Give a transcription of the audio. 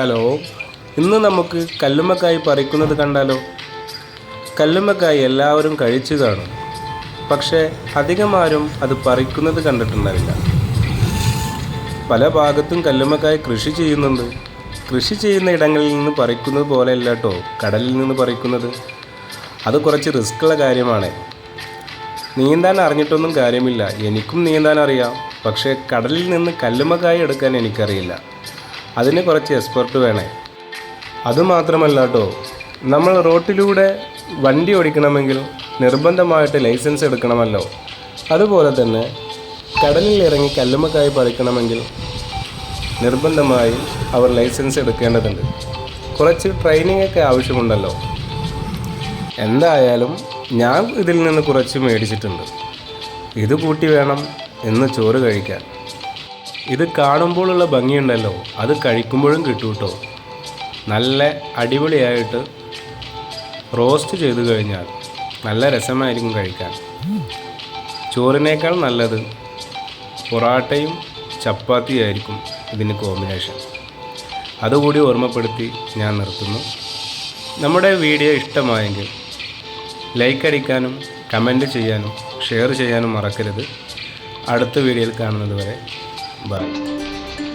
Hello ഇന്ന് നമുക്ക് കല്ലുമ്മക്കായി പറിക്കുന്നത് കണ്ടാലോ? കല്ലുമ്മക്കായി എല്ലാവരും കഴിച്ചു കാണും. പക്ഷേ അധികമാരും അത് പറിക്കുന്നത് കണ്ടിട്ടുണ്ടാവില്ല. പല ഭാഗത്തും കല്ലുമ്മക്കായി കൃഷി ചെയ്യുന്നുണ്ട്. കൃഷി ചെയ്യുന്ന ഇടങ്ങളിൽ നിന്ന് പറിക്കുന്നത് പോലെയല്ല കേട്ടോ കടലിൽ നിന്ന് പറിക്കുന്നത്. അത് കുറച്ച് റിസ്ക്കുള്ള കാര്യമാണ്. നീന്താൻ അറിഞ്ഞിട്ടൊന്നും കാര്യമില്ല. എനിക്കും നീന്താൻ അറിയാം. പക്ഷേ കടലിൽ നിന്ന് കല്ലുമ്മക്കായി എടുക്കാൻ എനിക്കറിയില്ല. അതിന് കുറച്ച് എക്സ്പെർട്ട് വേണേ. അതുമാത്രമല്ല കേട്ടോ നമ്മൾ റോട്ടിലൂടെ വണ്ടി ഓടിക്കണമെങ്കിൽ നിർബന്ധമായിട്ട് ലൈസൻസ് എടുക്കണമല്ലോ. അതുപോലെ തന്നെ കടലിൽ ഇറങ്ങി കല്ലുമ്മക്കായി പറിക്കണമെങ്കിൽ നിർബന്ധമായി അവർ ലൈസൻസ് എടുക്കേണ്ടതുണ്ട്. കുറച്ച് ട്രെയിനിങ് ഒക്കെ ആവശ്യമുണ്ടല്ലോ. എന്തായാലും ഞാൻ ഇതിൽ നിന്ന് കുറച്ച് മേടിച്ചിട്ടുണ്ട്. ഇത് കൂട്ടി വേണം ഇന്ന് ചോറ് കഴിക്കാൻ. ഇത് കാണുമ്പോഴുള്ള ഭംഗിയുണ്ടല്ലോ. അത് കഴിക്കുമ്പോഴും കിട്ടും കേട്ടോ നല്ല അടിപൊളിയായിട്ട് റോസ്റ്റ് ചെയ്ത് കഴിഞ്ഞാൽ നല്ല രസമായിരിക്കും കഴിക്കാൻ. ചോറിനേക്കാൾ നല്ലത് പൊറാട്ടയും ചപ്പാത്തിയും ആയിരിക്കും ഇതിന് കോമ്പിനേഷൻ അതുകൂടി ഓർമ്മപ്പെടുത്തി ഞാൻ നിർത്തുന്നു. നമ്മുടെ വീഡിയോ ഇഷ്ടമായെങ്കിൽ ലൈക്ക് അടിക്കാനും കമന്റ് ചെയ്യാനും ഷെയർ ചെയ്യാനും മറക്കരുത്. അടുത്ത വീഡിയോയിൽ കാണുന്നത് വരെ 喂